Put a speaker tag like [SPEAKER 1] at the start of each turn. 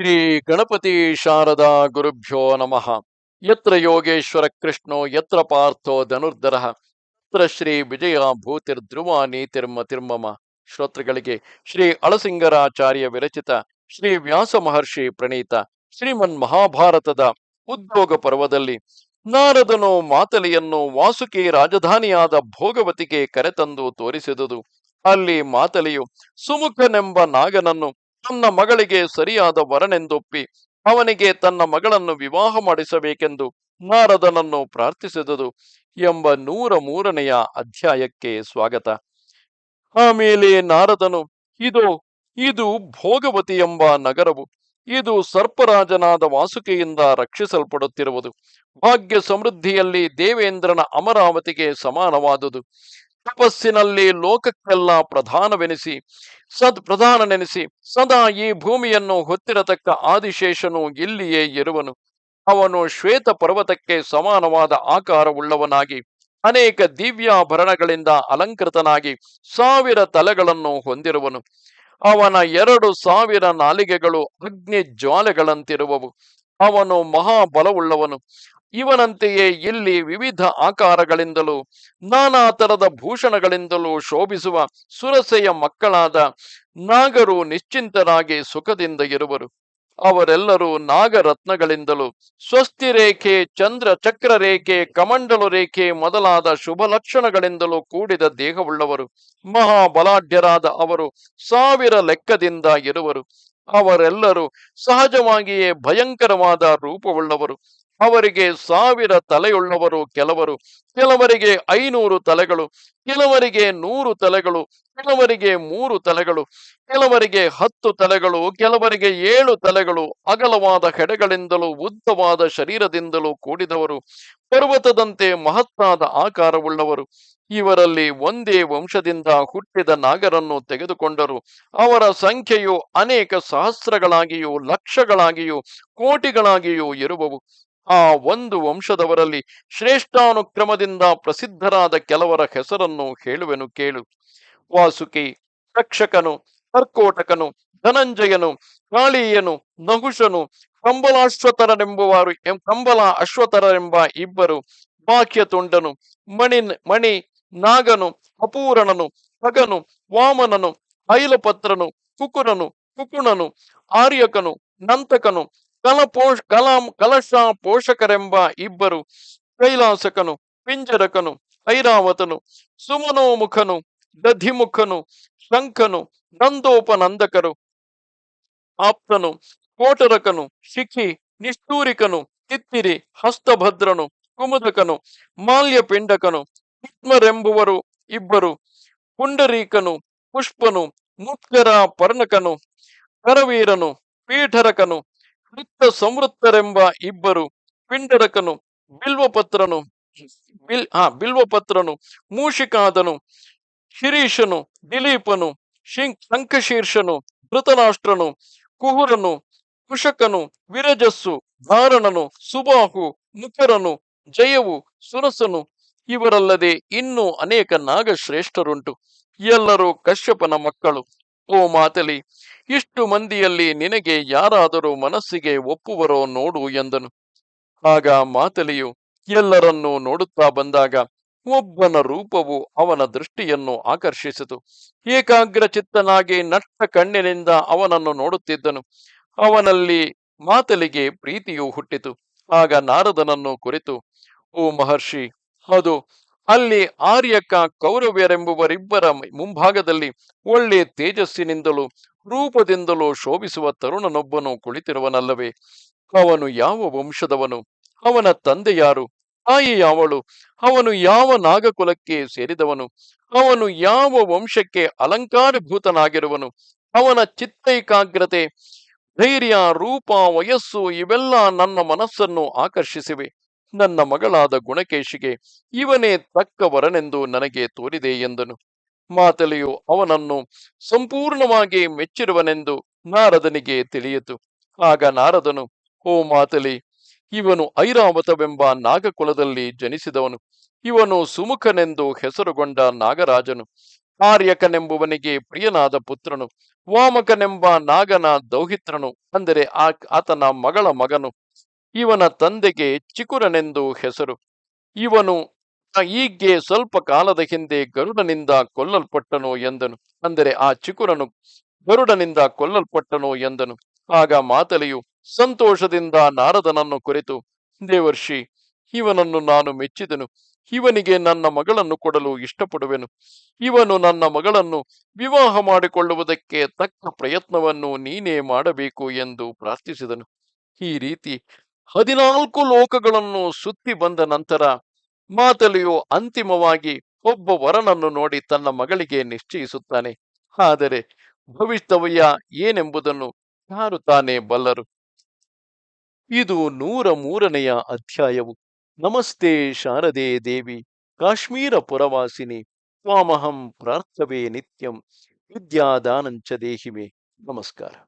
[SPEAKER 1] ಶ್ರೀ ಗಣಪತಿ ಶಾರದಾ ಗುರುಭ್ಯೋ ನಮಃ. ಯತ್ರ ಯೋಗೇಶ್ವರ ಕೃಷ್ಣೋ, ಯತ್ರ ಪಾರ್ಥೋ ಧನುರ್ಧರ, ಯತ್ರ ಶ್ರೀ ವಿಜಯ ಭೂತಿರ್ಧ್ರುವ ನೀತಿರ್ಮ ತಿರ್ಮಮ. ಶ್ರೋತೃಗಳಿಗೆ ಶ್ರೀ ಅಳಸಿಂಗರಾಚಾರ್ಯ ವಿರಚಿತ ಶ್ರೀ ವ್ಯಾಸ ಮಹರ್ಷಿ ಪ್ರಣೀತ ಶ್ರೀಮನ್ ಮಹಾಭಾರತದ ಉದ್ಯೋಗ ಪರ್ವದಲ್ಲಿ ನಾರದನು ಮಾತಲಿಯನ್ನು ವಾಸುಕಿ ರಾಜಧಾನಿಯಾದ ಭೋಗವತಿಗೆ ಕರೆತಂದು ತೋರಿಸಿದುದು. ಅಲ್ಲಿ ಮಾತಲಿಯು ಸುಮುಖನೆಂಬ ನಾಗನನ್ನು ತನ್ನ ಮಗಳಿಗೆ ಸರಿಯಾದ ವರನೆಂದೊಪ್ಪಿ, ಅವನಿಗೆ ತನ್ನ ಮಗಳನ್ನು ವಿವಾಹ ಮಾಡಿಸಬೇಕೆಂದು ನಾರದನನ್ನು ಪ್ರಾರ್ಥಿಸಿದುದು ಎಂಬ ನೂರ ಮೂರನೆಯ ಅಧ್ಯಾಯಕ್ಕೆ ಸ್ವಾಗತ. ಆಮೇಲೆ ನಾರದನು, ಇದು ಇದು ಭೋಗವತಿ ಎಂಬ ನಗರವು, ಇದು ಸರ್ಪರಾಜನಾದ ವಾಸುಕೆಯಿಂದ ರಕ್ಷಿಸಲ್ಪಡುತ್ತಿರುವುದು. ಭಾಗ್ಯ ಸಮೃದ್ಧಿಯಲ್ಲಿ ದೇವೇಂದ್ರನ ಅಮರಾವತಿಗೆ ಸಮಾನವಾದುದು. ತಪಸ್ಸಿನಲ್ಲಿ ಲೋಕಕ್ಕೆಲ್ಲ ಪ್ರಧಾನವೆನಿಸಿ, ಸದ್ ಪ್ರಧಾನನೆನಿಸಿ, ಸದಾ ಈ ಭೂಮಿಯನ್ನು ಹೊತ್ತಿರತಕ್ಕ ಆದಿಶೇಷನು ಇಲ್ಲಿಯೇ ಇರುವನು. ಅವನು ಶ್ವೇತ ಪರ್ವತಕ್ಕೆ ಸಮಾನವಾದ ಆಕಾರವುಳ್ಳವನಾಗಿ, ಅನೇಕ ದಿವ್ಯಾಭರಣಗಳಿಂದ ಅಲಂಕೃತನಾಗಿ ಸಾವಿರ ತಲೆಗಳನ್ನು ಹೊಂದಿರುವನು. ಅವನ ಎರಡು ಸಾವಿರ ನಾಲಿಗೆಗಳು ಅಗ್ನಿ ಜ್ವಾಲೆಗಳಂತಿರುವವು ಅವನು ಮಹಾಬಲವುಳ್ಳವನು. ಇವನಂತೆಯೇ ಇಲ್ಲಿ ವಿವಿಧ ಆಕಾರಗಳಿಂದಲೂ, ನಾನಾ ತರದ ಭೂಷಣಗಳಿಂದಲೂ ಶೋಭಿಸುವ ಸುರಸೆಯ ಮಕ್ಕಳಾದ ನಾಗರು ನಿಶ್ಚಿಂತರಾಗಿ ಸುಖದಿಂದ ಇರುವರು. ಅವರೆಲ್ಲರೂ ನಾಗರತ್ನಗಳಿಂದಲೂ ಸ್ವಸ್ತಿ ರೇಖೆ ಚಂದ್ರ ಚಕ್ರ ರೇಖೆ ಕಮಂಡಲು ರೇಖೆ ಮೊದಲಾದ ಶುಭ ಲಕ್ಷಣಗಳಿಂದಲೂ ಕೂಡಿದ ದೇಹವುಳ್ಳವರು. ಮಹಾಬಲಾಢ್ಯರಾದ ಅವರು ಸಾವಿರ ಲೆಕ್ಕದಿಂದ ಇರುವರು. ಅವರೆಲ್ಲರೂ ಸಹಜವಾಗಿಯೇ ಭಯಂಕರವಾದ ರೂಪವುಳ್ಳವರು. ಅವರಿಗೆ ಸಾವಿರ ತಲೆಯುಳ್ಳವರು ಕೆಲವರು, ಕೆಲವರಿಗೆ ಐನೂರು ತಲೆಗಳು, ಕೆಲವರಿಗೆ ನೂರು ತಲೆಗಳು, ಕೆಲವರಿಗೆ ಮೂರು ತಲೆಗಳು, ಕೆಲವರಿಗೆ ಹತ್ತು ತಲೆಗಳು, ಕೆಲವರಿಗೆ ಏಳು ತಲೆಗಳು, ಅಗಲವಾದ ಹೆಡೆಗಳಿಂದಲೂ ಉದ್ದವಾದ ಶರೀರದಿಂದಲೂ ಕೂಡಿದವರು, ಪರ್ವತದಂತೆ ಮಹತ್ತಾದ ಆಕಾರವುಳ್ಳವರು. ಇವರಲ್ಲಿ ಒಂದೇ ವಂಶದಿಂದ ಹುಟ್ಟಿದ ನಾಗರನ್ನು ತೆಗೆದುಕೊಂಡರು. ಅವರ ಸಂಖ್ಯೆಯು ಅನೇಕ ಸಹಸ್ರಗಳಾಗಿಯೂ ಲಕ್ಷಗಳಾಗಿಯೂ ಕೋಟಿಗಳಾಗಿಯೂ ಇರುವವು. ಆ ಒಂದು ವಂಶದವರಲ್ಲಿ ಶ್ರೇಷ್ಠಾನುಕ್ರಮದಿಂದ ಪ್ರಸಿದ್ಧರಾದ ಕೆಲವರ ಹೆಸರನ್ನು ಹೇಳುವೆನು ಕೇಳು. ವಾಸುಕಿ, ರಕ್ಷಕನು, ಕರ್ಕೋಟಕನು, ಧನಂಜಯನು, ಕಾಳೀಯನು ನಹುಷನು ಕಂಬಲಾಶ್ವತರನೆಂಬುವರು ಕಂಬಲ ಅಶ್ವತರರೆಂಬ ಇಬ್ಬರು ಬಾಕ್ಯತುಂಡನು ಮಣಿ ಮಣಿ, ನಾಗನು, ಅಪೂರಣನು, ಹಗನು, ವಾಮನನು ಐಲಪತ್ರನು ಕುಕುರನು, ಕುಕುಣನು, ಆರ್ಯಕನು, ನಂತಕನು ಕಲಪೋಷ್ ಕಲಾಂ, ಕಲಶ ಪೋಷಕರೆಂಬ ಇಬ್ಬರು ಕೈಲಾಸಕನು, ಪಿಂಜರಕನು, ಐರಾವತನು, ಸುಮನೋಮುಖನು, ದಧಿಮುಖನು, ಶಂಖನು, ನಂದೋಪನಂದಕರು, ಆಪ್ತನು, ಕೋಟರಕನು, ಶಿಖಿ, ನಿಷ್ಠೂರಿಕನು ತಿತ್ತಿರಿ ಹಸ್ತಭದ್ರನು, ಕುಮುದಕನು, ಮಾಲ್ಯಪಿಂಡಕನು ಹಿತ್ಮರೆಂಬುವರು ಇಬ್ಬರು, ಪುಂಡರೀಕನು, ಪುಷ್ಪನು ಮುತ್ಕರ ಪರ್ಣಕನು, ಕರವೀರನು, ಪೀಠರಕನು ವೃತ್ತ ಸಂವೃತ್ತರೆಂಬ ಇಬ್ಬರು ಪಿಂಡರಕನು, ಬಿಲ್ವಪತ್ರನು, ಬಿಲ್, ಹಾ, ಬಿಲ್ವಪತ್ರನು, ಮೂಷಿಕಾದನು ಶಿರೀಶನು ದಿಲೀಪನು, ಶಿಂ, ಶಂಖಶೀರ್ಷನು, ಧೃತರಾಷ್ಟ್ರನು, ಕುಹುರನು, ಕುಶಕನು, ವಿರಜಸ್ಸು ಧಾರಣನು ಸುಬಾಹು, ಮುಖರನು, ಜಯವು ಸುರಸನು ಇವರಲ್ಲದೆ ಇನ್ನೂ ಅನೇಕ ನಾಗಶ್ರೇಷ್ಠರುಂಟು ಎಲ್ಲರೂ ಕಶ್ಯಪನ ಮಕ್ಕಳು. ಓ ಮಾತಲಿ, ಇಷ್ಟು ಮಂದಿಯಲ್ಲಿ ನಿನಗೆ ಯಾರಾದರೂ ಮನಸ್ಸಿಗೆ ಒಪ್ಪುವರೋ ನೋಡು ಎಂದನು. ಆಗ ಮಾತಲಿಯು ಎಲ್ಲರನ್ನೂ ನೋಡುತ್ತಾ ಬಂದಾಗ ಒಬ್ಬನ ರೂಪವು ಅವನ ದೃಷ್ಟಿಯನ್ನು ಆಕರ್ಷಿಸಿತು. ಏಕಾಗ್ರ ಚಿತ್ತನಾಗಿ ನಟ್ಟ ಕಣ್ಣಿನಿಂದ ಅವನನ್ನು ನೋಡುತ್ತಿದ್ದನು. ಅವನಲ್ಲಿ ಮಾತಲಿಗೆ ಪ್ರೀತಿಯು ಹುಟ್ಟಿತು. ಆಗ ನಾರದನನ್ನು ಕುರಿತು, ಓ ಮಹರ್ಷಿ, ಅದು ಅಲ್ಲಿ ಆರ್ಯಕ ಕೌರವ್ಯರೆಂಬುವರಿಬ್ಬರ ಮುಂಭಾಗದಲ್ಲಿ ಒಳ್ಳೆ ತೇಜಸ್ಸಿನಿಂದಲೂ ರೂಪದಿಂದಲೂ ಶೋಭಿಸುವ ತರುಣನೊಬ್ಬನು ಕುಳಿತಿರುವನಲ್ಲವೇ, ಅವನು ಯಾವ ವಂಶದವನು, ಅವನ ತಂದೆ ಯಾರು, ತಾಯಿ ಯಾವಳು, ಅವನು ಯಾವ ನಾಗಕುಲಕ್ಕೆ ಸೇರಿದವನು, ಅವನು ಯಾವ ವಂಶಕ್ಕೆ ಅಲಂಕಾರಭೂತನಾಗಿರುವನು, ಅವನ ಚಿತ್ತೈಕಾಗ್ರತೆ, ಧೈರ್ಯ, ರೂಪ, ವಯಸ್ಸು ಇವೆಲ್ಲ ನನ್ನ ಮನಸ್ಸನ್ನು ಆಕರ್ಷಿಸಿವೆ. ನನ್ನ ಮಗಳಾದ ಗುಣಕೇಶಿಗೆ ಇವನೇ ತಕ್ಕ ವರನೆಂದು ನನಗೆ ತೋರಿದೆ ಎಂದನು. ಮಾತಲೆಯು ಅವನನ್ನು ಸಂಪೂರ್ಣವಾಗಿ ಮೆಚ್ಚಿರುವನೆಂದು ನಾರದನಿಗೆ ತಿಳಿಯಿತು. ಆಗ ನಾರದನು ಓ ಮಾತಲಿ, ಇವನು ಐರಾವತವೆಂಬ ನಾಗಕುಲದಲ್ಲಿ ಜನಿಸಿದವನು. ಇವನು ಸುಮುಖನೆಂದು ಹೆಸರುಗೊಂಡ ನಾಗರಾಜನು. ಆರ್ಯಕನೆಂಬುವನಿಗೆ ಪ್ರಿಯನಾದ ಪುತ್ರನು. ವಾಮಕನೆಂಬ ನಾಗನ ದೌಹಿತ್ರನು. ಅಂದರೆ ಆತನ ಮಗಳ ಮಗನು. ಇವನ ತಂದೆಗೆ ಚಿಕುರನೆಂದು ಹೆಸರು. ಇವನು ಈಗ್ಗೆ ಸ್ವಲ್ಪ ಕಾಲದ ಹಿಂದೆ ಗರುಡನಿಂದ ಕೊಲ್ಲಲ್ಪಟ್ಟನು ಎಂದನು. ಅಂದರೆ ಆ ಚಿಕುರನು ಗರುಡನಿಂದ ಕೊಲ್ಲಲ್ಪಟ್ಟನು ಎಂದನು. ಆಗ ಮಾತಲೆಯು ಸಂತೋಷದಿಂದ ನಾರದನನ್ನು ಕುರಿತು ದೇವರ್ಷಿ ಇವನನ್ನು ನಾನು ಮೆಚ್ಚಿದನು. ಇವನಿಗೆ ನನ್ನ ಮಗಳನ್ನು ಕೊಡಲು ಇಷ್ಟಪಡುವೆನು. ಇವನು ನನ್ನ ಮಗಳನ್ನು ವಿವಾಹ ಮಾಡಿಕೊಳ್ಳುವುದಕ್ಕೆ ತಕ್ಕ ಪ್ರಯತ್ನವನ್ನು ನೀನೇ ಮಾಡಬೇಕು ಎಂದು ಪ್ರಾರ್ಥಿಸಿದನು. ಈ ರೀತಿ ಹದಿನಾಲ್ಕು ಲೋಕಗಳನ್ನು ಸುತ್ತಿ ಬಂದ ನಂತರ ಮಾತಲಿಯು ಅಂತಿಮವಾಗಿ ಒಬ್ಬ ವರನನ್ನು ನೋಡಿ ತನ್ನ ಮಗಳಿಗೆ ನಿಶ್ಚಯಿಸುತ್ತಾನೆ. ಆದರೆ ಭವಿಷ್ಯವಯ್ಯ ಏನೆಂಬುದನ್ನು ಯಾರು ತಾನೇ ಬಲ್ಲರು? ಇದು ನೂರ ಮೂರನೆಯ ಅಧ್ಯಾಯವು. ನಮಸ್ತೆ ಶಾರದೆ ದೇವಿ, ಕಾಶ್ಮೀರ ಪುರವಾಸಿನಿ, ತ್ವಾಮಹಂ ಪ್ರಾರ್ಥವೇ ನಿತ್ಯಂ, ವಿದ್ಯಾದಾನಂಚ ದೇಹಿಮೆ ನಮಸ್ಕಾರ.